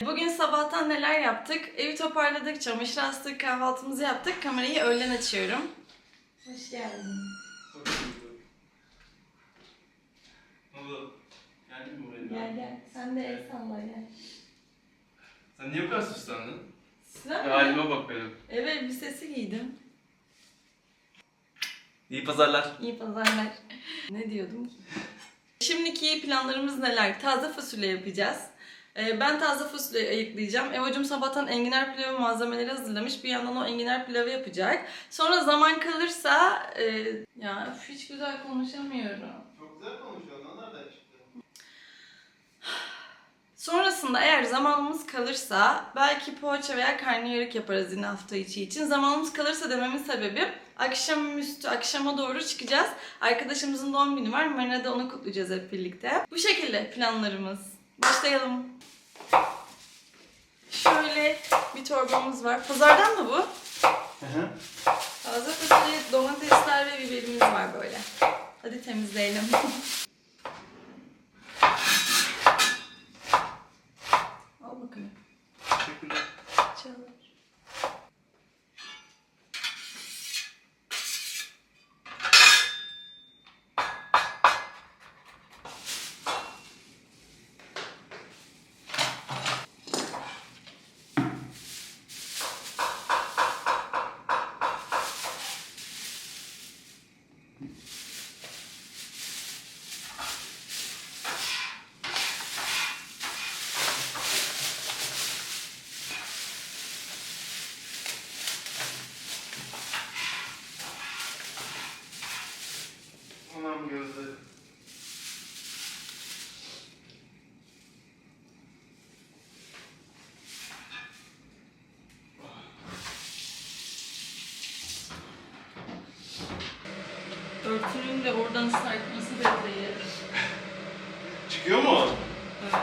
Bugün sabahtan neler yaptık? Evi toparladık, çamaşır astık, kahvaltımızı yaptık. Kamerayı öğlen açıyorum. Hoş geldin. Ne oldu? Geldin mi buraya? Gel gel. Sen de el salla gel. Sen niye bu kadar süslendin? Sıra Ya mı? halime bak benim. Evet bir sesi giydim. İyi pazarlar. İyi pazarlar. Ne diyordum ki? Şimdiki planlarımız neler? Taze fasulye yapacağız. Ee, Ben taze fasulye ayıklayacağım. Evacım sabahtan enginar pilavı malzemeleri hazırlamış. Bir yandan o enginar pilavı yapacak. Sonra zaman kalırsa... e, ya hiç güzel konuşamıyorum. Çok güzel konuşuyorsun. O nereden çıktı? Sonrasında eğer zamanımız kalırsa belki poğaça veya karnıyarık yaparız yine hafta içi için. Zamanımız kalırsa dememin sebebi akşamüstü, akşama doğru çıkacağız. Arkadaşımızın doğum günü var. Marina'da onu kutlayacağız hep birlikte. Bu şekilde planlarımız. Başlayalım. Şöyle bir torbamız var. Pazardan mı bu? Hı hı. Taze fasulye, domatesler ve biberimiz var böyle. Hadi temizleyelim. Örtünün de oradan sarkması belli. Çıkıyor mu? Evet.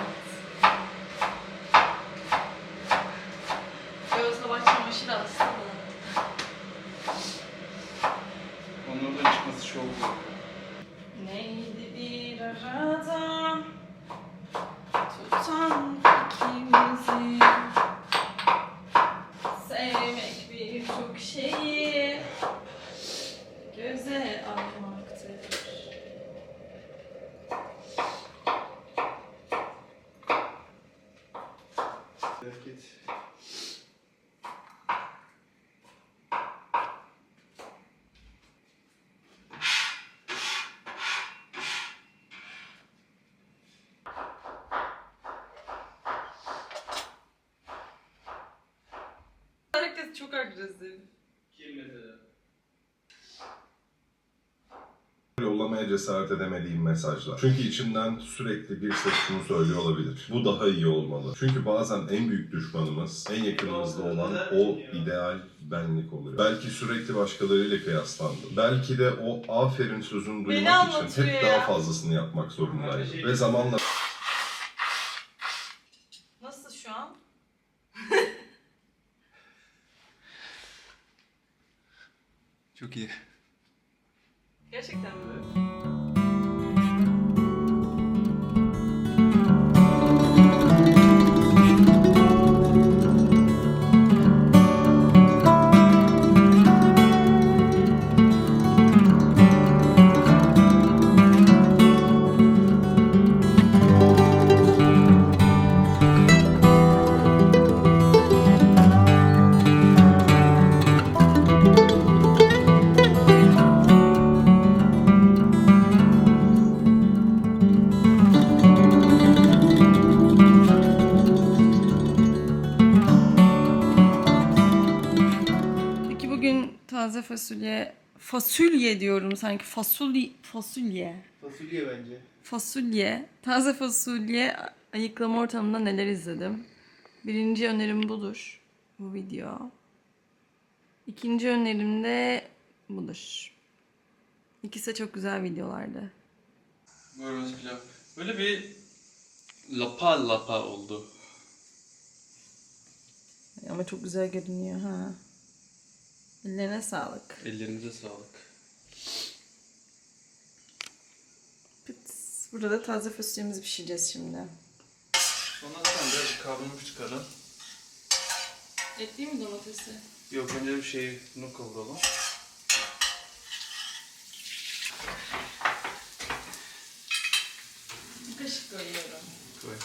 Çok agresif. Kim mesela? Yollamaya cesaret edemediğim mesajlar. Çünkü içimden sürekli bir ses şunu söylüyor olabilir. Bu daha iyi olmalı. Çünkü bazen en büyük düşmanımız, en yakınımızda olan o ideal benlik oluyor. Belki sürekli başkalarıyla kıyaslandım. Belki de o aferin sözünü duymak için hep ya. daha fazlasını yapmak zorundaydım. Ve zamanla Nasıl şu an? Çok iyi. Gerçekten mi? Taze fasulye, fasulye diyorum sanki fasulye, fasulye. Fasulye bence. Fasulye, taze fasulye ayıklama ortamında neler izledim? Birinci önerim budur. Bu video. İkinci önerim de budur. İkisi de çok güzel videolardı. Buyurunuz pilav. Böyle bir lapa lapa oldu. Ama çok güzel görünüyor ha. Ellerine sağlık. Ellerinize sağlık. Burada da taze fasulyemizi pişireceğiz şimdi. Sonra zaten biraz kavrulmuş çıkarın. Ekleyeyim mi domatesi? Yok önce bir şey bunu kavuralım. Bir kaşık koyuyorum. Koy.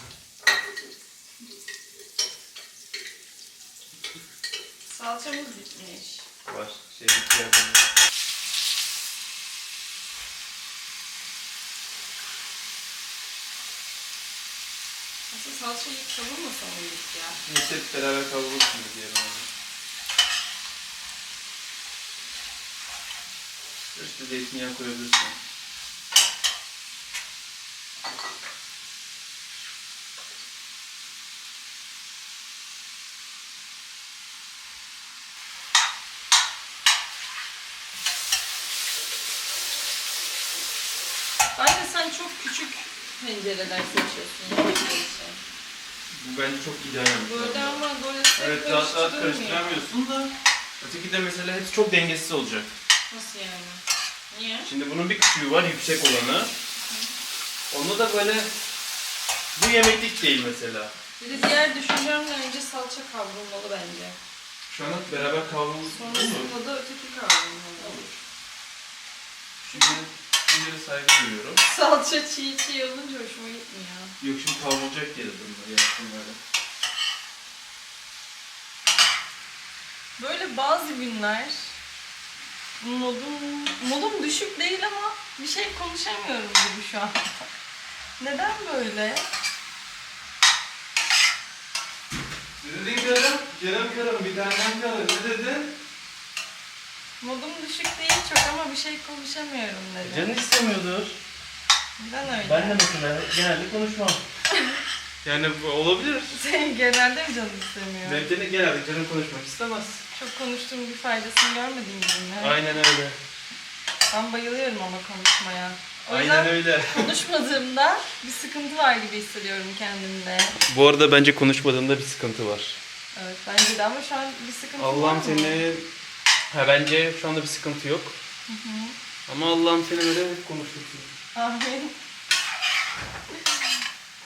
Salçamız bitmiş. Var. Şey bir yardım. Aslında salçayı kavurmasam mıydık ya? Neyse beraber kavrulursunuz diyelim onu. İşte zeytinyağı koyabilirsin. Bence sen çok küçük tencereler seçiyorsun. Bu bence çok ideal. bir Böyle ama böyle Evet rahat rahat karıştıramıyorsun da öteki de mesela hepsi çok dengesiz olacak. Nasıl yani? Niye? Şimdi bunun bir küçüğü var yüksek olanı. Onda da böyle bu yemeklik değil mesela. Bir de diğer düşüncemden önce salça kavrulmalı bence. Şu an beraber kavrulmuş mu? Sonrasında da öteki kavrulmalı. Şimdi şimdi saygı duyuyorum. Salça çiğ çiğ olunca hoşuma gitmiyor. Yok şimdi kavrulacak diye dedim ben yaptım böyle. Böyle bazı günler modum, modum düşük değil ama bir şey konuşamıyorum gibi şu an. Neden böyle? Ne dedin karım? Canım karım bir tanem karım ne dedin? Modum düşük değil çok ama bir şey konuşamıyorum neden? Canın istemiyordur. Neden öyle? Ben de mesela genelde konuşmam. yani bu olabilir. Senin genelde mi canın istemiyor? Benim de genelde canım konuşmak istemez. Çok konuştuğum bir faydasını görmediğim mi? Aynen öyle. Ben bayılıyorum ama konuşmaya. O Aynen yüzden öyle. konuşmadığımda bir sıkıntı var gibi hissediyorum kendimde. Bu arada bence konuşmadığında bir sıkıntı var. Evet bence de ama şu an bir sıkıntı var Allah'ım mı? seni... Ha bence şu anda bir sıkıntı yok. Hı hı. Ama Allah'ım seni böyle hep konuştursun. Amin.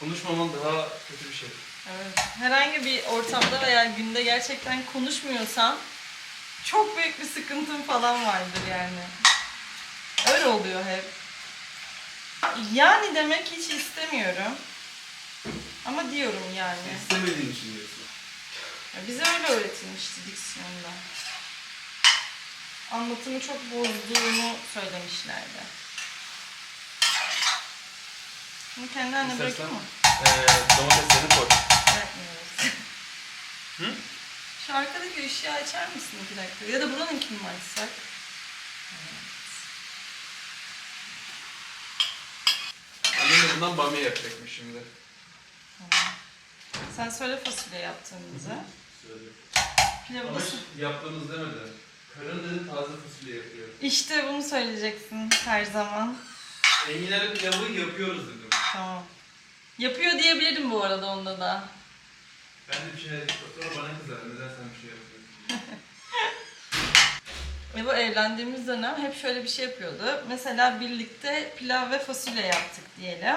Konuşmaman daha kötü bir şey. Evet. Herhangi bir ortamda veya günde gerçekten konuşmuyorsam çok büyük bir sıkıntım falan vardır yani. Öyle oluyor hep. Yani demek hiç istemiyorum. Ama diyorum yani. İstemediğin için diyorsun. Ya Bize öyle öğretilmişti diksiyonda. Anlatımı çok bozduğunu söylemişlerdi. Bunu kendi haline İstersen- bırakayım mı? Ee, domateslerini koy. Bırakmıyoruz. Hı? Şu arkadaki ışığı açar mısın iki dakika? Ya da buranınkini mi açsak? Annem de bundan bamya yapacakmış şimdi. Tamam. Sen söyle fasulye yaptığımızı. Söyle. Pilavı Ama da... hiç yaptığımız dedi taze fasulye yapıyor. İşte bunu söyleyeceksin her zaman. Enginarı pilavı yapıyoruz dedim. Tamam. Yapıyor diyebilirim bu arada onda da. Ben de bir şeyler sonra bana kızar. Neden sen bir şey yapıyorsun? Ve bu evlendiğimiz dönem hep şöyle bir şey yapıyordu. Mesela birlikte pilav ve fasulye yaptık diyelim.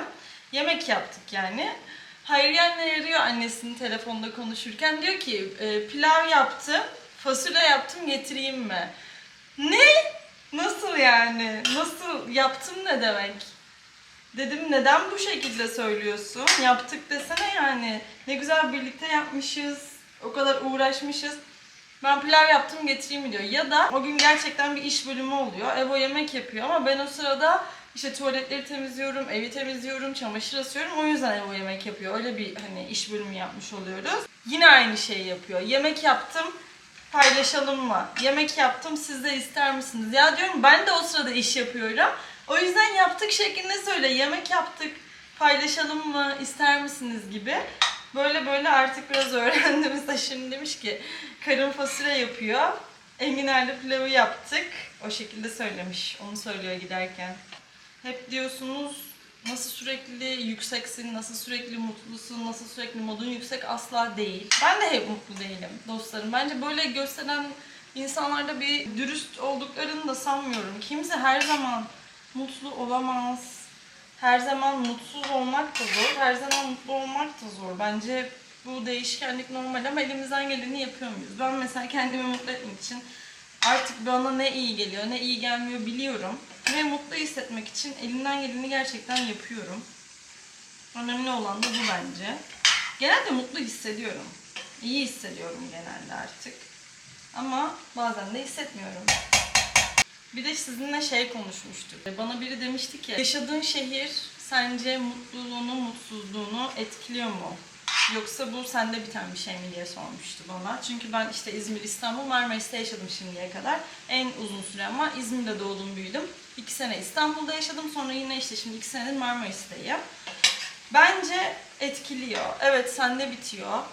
Yemek yaptık yani. Hayriye anne arıyor annesini telefonda konuşurken. Diyor ki e, pilav yaptım, fasulye yaptım getireyim mi? Ne? Nasıl yani? Nasıl? Yaptım ne demek? Dedim neden bu şekilde söylüyorsun? Yaptık desene yani. Ne güzel birlikte yapmışız. O kadar uğraşmışız. Ben pilav yaptım getireyim mi diyor. Ya da o gün gerçekten bir iş bölümü oluyor. Ev o yemek yapıyor ama ben o sırada işte tuvaletleri temizliyorum, evi temizliyorum, çamaşır asıyorum. O yüzden ev o yemek yapıyor. Öyle bir hani iş bölümü yapmış oluyoruz. Yine aynı şeyi yapıyor. Yemek yaptım, paylaşalım mı? Yemek yaptım, siz de ister misiniz? Ya diyorum ben de o sırada iş yapıyorum. O yüzden yaptık şeklinde söyle. Yemek yaptık, paylaşalım mı? ister misiniz gibi. Böyle böyle artık biraz öğrendiğimizde şimdi demiş ki karın fasulye yapıyor. Enginarlı pilavı yaptık. O şekilde söylemiş. Onu söylüyor giderken. Hep diyorsunuz nasıl sürekli yükseksin, nasıl sürekli mutlusun, nasıl sürekli modun yüksek asla değil. Ben de hep mutlu değilim dostlarım. Bence böyle gösteren insanlarda bir dürüst olduklarını da sanmıyorum. Kimse her zaman mutlu olamaz. her zaman mutsuz olmak da zor, her zaman mutlu olmak da zor. Bence bu değişkenlik normal ama elimizden geleni yapıyor muyuz? Ben mesela kendimi mutlu etmek için artık bana ne iyi geliyor, ne iyi gelmiyor biliyorum. Ve mutlu hissetmek için elimden geleni gerçekten yapıyorum. Önemli olan da bu bence. Genelde mutlu hissediyorum. İyi hissediyorum genelde artık. Ama bazen de hissetmiyorum. Bir de sizinle şey konuşmuştuk. Bana biri demişti ki yaşadığın şehir sence mutluluğunu, mutsuzluğunu etkiliyor mu? Yoksa bu sende biten bir şey mi diye sormuştu bana. Çünkü ben işte İzmir, İstanbul, Marmaris'te yaşadım şimdiye kadar. En uzun süre ama İzmir'de doğdum, büyüdüm. İki sene İstanbul'da yaşadım. Sonra yine işte şimdi iki senedir Marmaris'teyim. Bence etkiliyor. Evet sende bitiyor.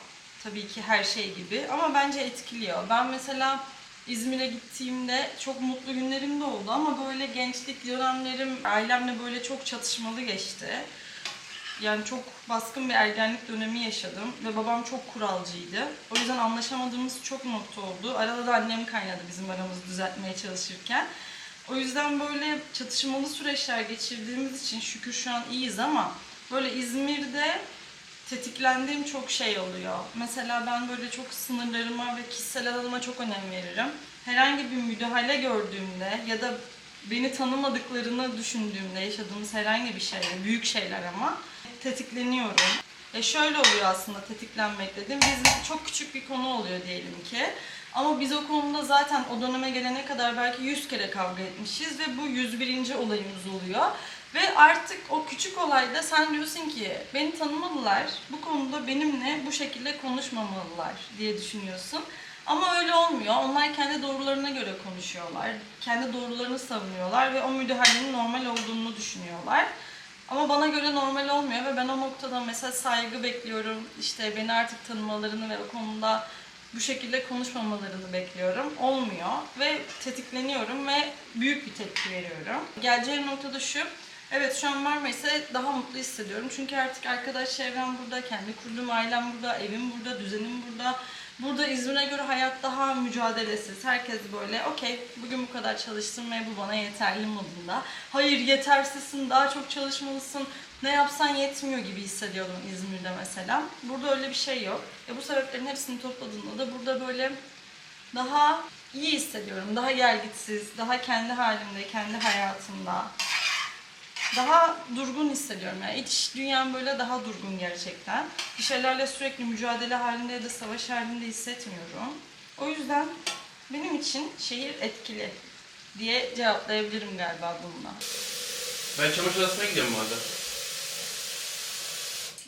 Tabii ki her şey gibi ama bence etkiliyor. Ben mesela İzmir'e gittiğimde çok mutlu günlerim de oldu ama böyle gençlik dönemlerim ailemle böyle çok çatışmalı geçti. Yani çok baskın bir ergenlik dönemi yaşadım ve babam çok kuralcıydı. O yüzden anlaşamadığımız çok nokta oldu. Arada da annem kaynadı bizim aramızı düzeltmeye çalışırken. O yüzden böyle çatışmalı süreçler geçirdiğimiz için şükür şu an iyiyiz ama böyle İzmir'de tetiklendiğim çok şey oluyor. Mesela ben böyle çok sınırlarıma ve kişisel alanıma çok önem veririm. Herhangi bir müdahale gördüğümde ya da beni tanımadıklarını düşündüğümde yaşadığımız herhangi bir şeyler, büyük şeyler ama tetikleniyorum. E şöyle oluyor aslında tetiklenmek dedim. Biz çok küçük bir konu oluyor diyelim ki. Ama biz o konuda zaten o döneme gelene kadar belki 100 kere kavga etmişiz ve bu 101. olayımız oluyor. Ve artık o küçük olayda sen diyorsun ki beni tanımadılar, bu konuda benimle bu şekilde konuşmamalılar diye düşünüyorsun. Ama öyle olmuyor. Onlar kendi doğrularına göre konuşuyorlar. Kendi doğrularını savunuyorlar ve o müdahalenin normal olduğunu düşünüyorlar. Ama bana göre normal olmuyor ve ben o noktada mesela saygı bekliyorum. İşte beni artık tanımalarını ve o konuda bu şekilde konuşmamalarını bekliyorum. Olmuyor ve tetikleniyorum ve büyük bir tepki veriyorum. Geleceğim noktada şu. Evet şu an Marmaris'e daha mutlu hissediyorum. Çünkü artık arkadaş çevrem burada, kendi kurduğum ailem burada, evim burada, düzenim burada. Burada İzmir'e göre hayat daha mücadelesiz. Herkes böyle okey bugün bu kadar çalıştım ve bu bana yeterli modunda. Hayır yetersizsin, daha çok çalışmalısın. Ne yapsan yetmiyor gibi hissediyordum İzmir'de mesela. Burada öyle bir şey yok. E bu sebeplerin hepsini topladığımda da burada böyle daha iyi hissediyorum. Daha gelgitsiz, daha kendi halimde, kendi hayatımda. Daha durgun hissediyorum. Yani iç dünyam böyle daha durgun gerçekten. Bir şeylerle sürekli mücadele halinde ya da savaş halinde hissetmiyorum. O yüzden benim için şehir etkili diye cevaplayabilirim galiba bununla. Ben çamaşır odasına gidiyorum bu arada.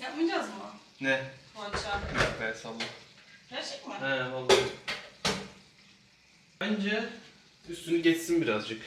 Yapmayacağız mı? Ne? Poğaça. Dakika ya salla. Gerçek mi? He vallahi. Bence üstünü geçsin birazcık.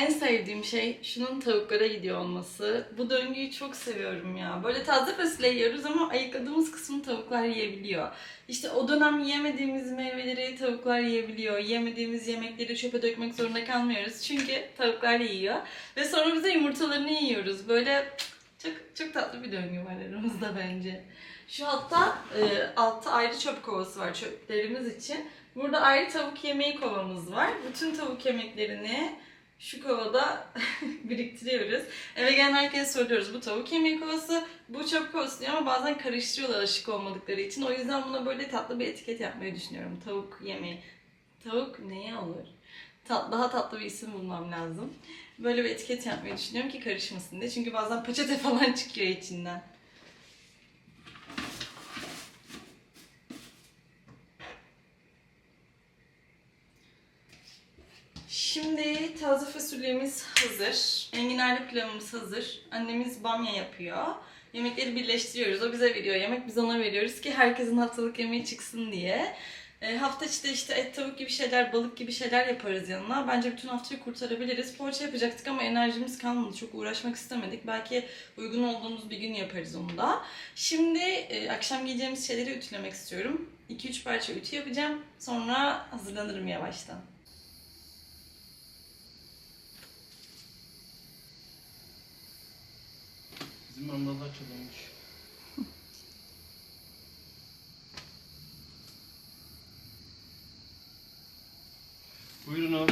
En sevdiğim şey şunun tavuklara gidiyor olması. Bu döngüyü çok seviyorum ya. Böyle taze fasulye yiyoruz ama ayıkladığımız kısmı tavuklar yiyebiliyor. İşte o dönem yemediğimiz meyveleri tavuklar yiyebiliyor. Yemediğimiz yemekleri çöpe dökmek zorunda kalmıyoruz. Çünkü tavuklar yiyor. Ve sonra bize yumurtalarını yiyoruz. Böyle çok çok tatlı bir döngü var aramızda bence. Şu hatta e, altta ayrı çöp kovası var çöplerimiz için. Burada ayrı tavuk yemeği kovamız var. Bütün tavuk yemeklerini şu kovada biriktiriyoruz. Eve gelen herkese soruyoruz bu tavuk yemeği kovası, bu çöp kovası diyor ama bazen karıştırıyorlar alışık olmadıkları için. O yüzden buna böyle tatlı bir etiket yapmayı düşünüyorum. Tavuk yemeği. Tavuk neye olur? Tat, daha tatlı bir isim bulmam lazım. Böyle bir etiket yapmayı düşünüyorum ki karışmasın diye. Çünkü bazen peçete falan çıkıyor içinden. Şimdi taze fasulyemiz hazır. Enginarlı pilavımız hazır. Annemiz bamya yapıyor. Yemekleri birleştiriyoruz. O bize veriyor yemek, biz ona veriyoruz ki herkesin haftalık yemeği çıksın diye. E, hafta içi de işte et, tavuk gibi şeyler, balık gibi şeyler yaparız yanına. Bence bütün haftayı kurtarabiliriz. Poğaça yapacaktık ama enerjimiz kalmadı. Çok uğraşmak istemedik. Belki uygun olduğumuz bir gün yaparız onu da. Şimdi e, akşam giyeceğimiz şeyleri ütülemek istiyorum. 2-3 parça ütü yapacağım. Sonra hazırlanırım yavaştan. Bizim mandallar çalınmış. Buyurunuz.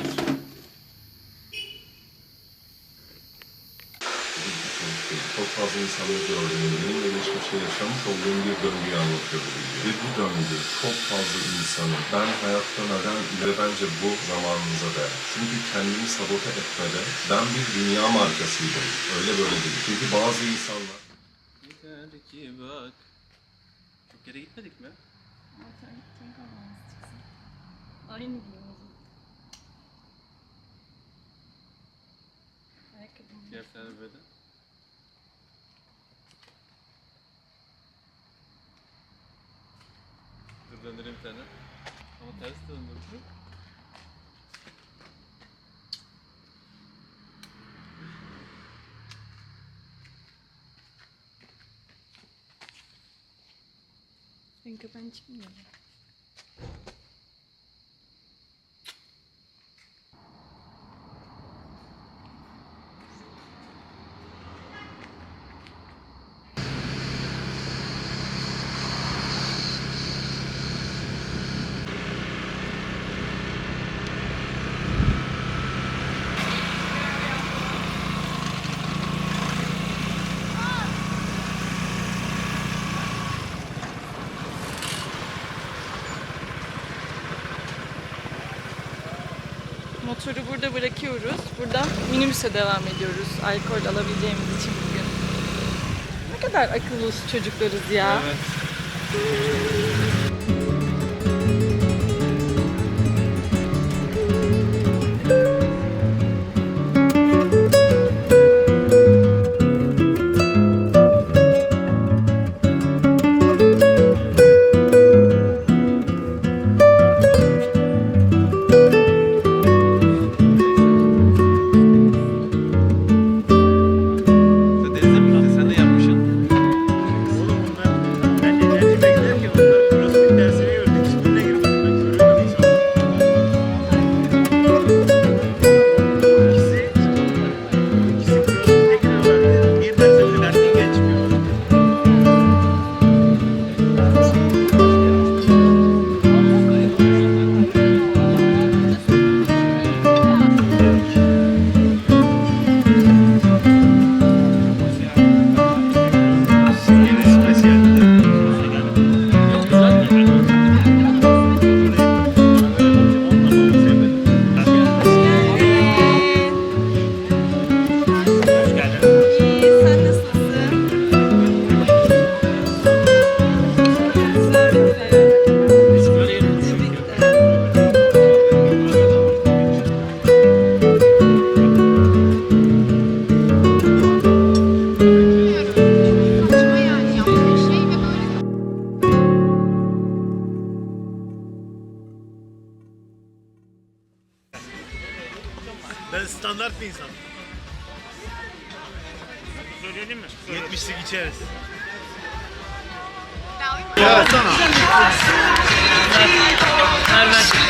Çok fazla insanı gördüğüm, benim de geçmişte yaşamış olduğum bir döngüyü anlatıyor bu video. Ve bu döngü çok fazla insanı ben hayattan ölen ile bence bu zamanımıza değer. Çünkü kendimi sabote etmede ben bir dünya markasıydım. Öyle böyle değil. Çünkü bazı insanlar Yeter ki bak. Çok yere gitmedik mi? Aynı gibi Ayakkabım. Diğer tane böyle. Dur döndüreyim bir tane. Ama ters döndürdüm. Senin köpeğin çıkmıyor. Motoru burada bırakıyoruz. Buradan minibüse devam ediyoruz. Alkol alabileceğimiz için bugün. Ne kadar akıllı çocuklarız ya. Evet. Ben standart bir insanım. Söyleyelim mi? 70'lik içeriz.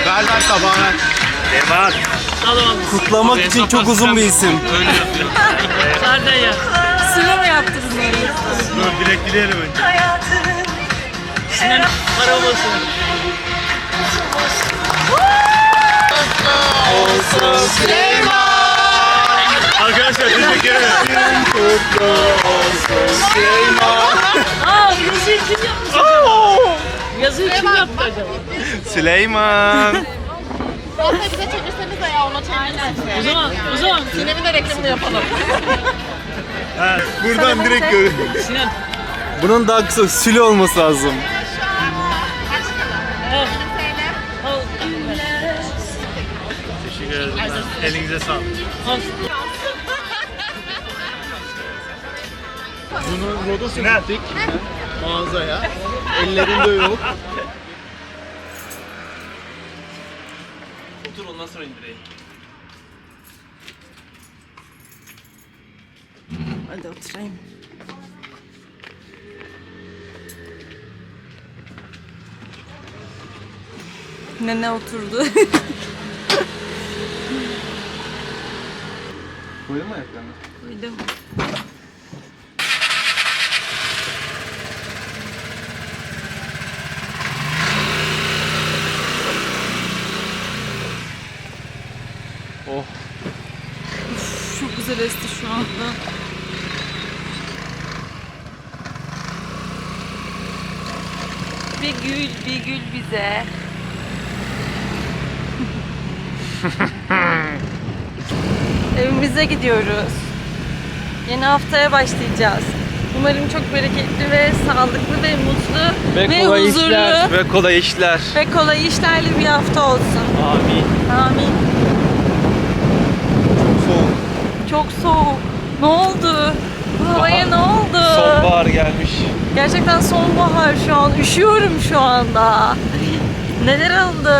Ver ver tabağı ver. Devam. Kutlamak için çok uzun bir isim. Sürü mü yaptı bunları? Dur direkt dileyelim önce. Arkadaşlar teşekkür ederim. Süleyman. Vallahi bize çevirseniz de ya ona çevirseniz. O zaman, o zaman. Sinem'in de reklamını yapalım. Ha, buradan direkt görün. Bunun daha kısa Süle olması lazım. Kaç Elinize sağlık. Bunu Rodos'a gittik mağazaya. Ellerinde yok. otur ondan sonra indireyim. Hadi oturayım. Nene oturdu. Koydun mu ayaklarını? Koydum. Oh. Uf, çok güzel esti şu anda. Bir gül, bir gül bize. Evimize gidiyoruz. Yeni haftaya başlayacağız. Umarım çok bereketli ve sağlıklı ve mutlu ve, kolay huzurlu işler. Ve kolay işler. ve kolay işlerli bir hafta olsun. Amin. Amin. Soğuk. Çok soğuk. Ne oldu? Bu havaya ne oldu? Sonbahar gelmiş. Gerçekten sonbahar şu an. Üşüyorum şu anda. Neler oldu?